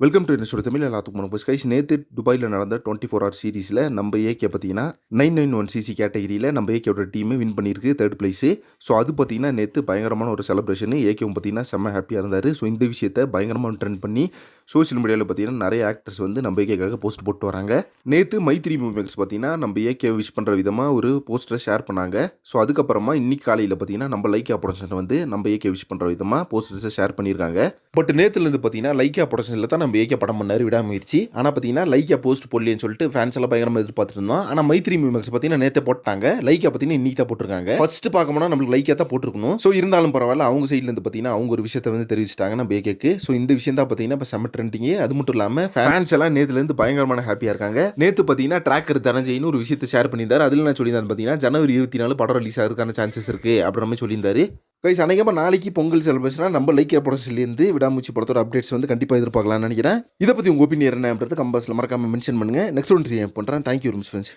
Welcome to என்னோட தமிழ் எல்லாத்துக்கும் மனம் ஸ்கைஸ் நேற்று துபாயில் நடந்த டுவெண்ட்டி ஃபோர் ஹவர் சீரீஸில் நம்ம ஏகே பார்த்தீங்கன்னா நைன் நைன் ஒன் சிசி கேட்டகிரியில் நம்ம ஏகேவோட டீம் வின் பண்ணியிருக்கு தேர்ட் பிளேஸு ஸோ அது பார்த்தீங்கன்னா நேற்று பயங்கரமான ஒரு செலிப்ரேஷன் ஏகேவும் பார்த்தீங்கன்னா செம்ம ஹாப்பியாக இருந்தார். ஸோ இந்த விஷயத்தை பயங்கரமாக ட்ரெண்ட் பண்ணி சோஷியல் மீடியாவில் பார்த்தீங்கன்னா நிறைய ஆக்டர்ஸ் வந்து நம்ம ஏகேக்காக போஸ்ட் போட்டு வராங்க. நேற்று மைத்ரி மூவிமெண்ட்ஸ் பார்த்தீங்கன்னா நம்ம ஏகே விஷ் பண்ணுற விதமாக ஒரு போஸ்டரை ஷேர் பண்ணாங்க. ஸோ அதுக்கப்புறமா இன்னைக்கு காலையில் பார்த்தீங்கன்னா நம்ம லைக்கா ப்ரொடக்ஷன் வந்து நம்ம ஏகே விஷ் பண்ணுற விதமாக போஸ்டர்ஸை ஷேர் பண்ணியிருக்காங்க. பட் நேற்றுலேருந்து பார்த்தீங்கன்னா லைக்கா ப்ரொடக்ஷனில் தான் நம்ம ஏகே படம் பண்ணார் விடாமுயற்சி. ஆனால் பார்த்தீங்கன்னா லைக்கா போஸ்ட் போடலன்னு சொல்லிட்டு ஃபேன்ஸ் எல்லாம் பயங்கரமாக எதிர்பார்த்துட்டு இருந்தோம். ஆனால் மைத்ரி மூவிமெண்ட்ஸ் பார்த்தீங்கன்னா நேற்றே போட்டாங்க. லைக்கா பார்த்தீங்கன்னா இன்னைக்கு தான் போட்டிருக்காங்க. ஃபர்ஸ்ட் பார்க்கணும்னா நம்மளுக்கு லைக்கா தான் போட்டிருக்கணும். ஸோ இருந்தாலும் பரவாயில்ல அவங்க சைட்லேருந்து பார்த்தீங்கன்னா அவங்க ஒரு விஷயத்தை வந்து தெரிவிச்சிட்டாங்க நம்ம ஏகேக்கு ஸோ இந்த விஷயம் தான் பார்த்தீங்கன்னா இப்போ செம்ம ட்ரெண்டிங்கு அது மட்டும் இல்லாமல் ஃபேன்ஸ் எல்லாம் நேற்றுலேருந்து பயங்கரமான ஹாப்பியாக இருக்காங்க. நேற்று பார்த்தீங்கன்னா ட்ராக்கர் தனஞ்சயின்னு ஒரு விஷயத்தை ஷேர் பண்ணியிருந்தார். அதில் நான் சொல்லியிருந்தேன் பார்த்தீங்கன்னா ஜனவரி இருபத்தி நாலு படம் ரிலீஸ் ஆகிறதுக்கான சான்சஸ் இருக்குது அப்படின்ற மாதிரி சொல்லியிருந்தாரு. கைஸ் அநேகமாக நாளைக்கு பொங்கல் செலிப்ரேஷனாக நம்ம லைக் ப்ரொடக்ஷன்லேருந்து விடாமூச்சி படத்தோட அப்டேட்ஸ் வந்து கண்டிப்பாக எதிர்பார்க்கலாம்னு நினைக்கிறேன். இதை பற்றி உங்கள் ஒப்பீனியன் என்னன்றது கம்பாஸில் மறக்காம மென்ஷன் பண்ணுங்கள் நெக்ஸ்ட் ஒன்று பண்ணுறேன் தேங்க்யூ வெரி மச் ஃப்ரெண்ட்ஸ்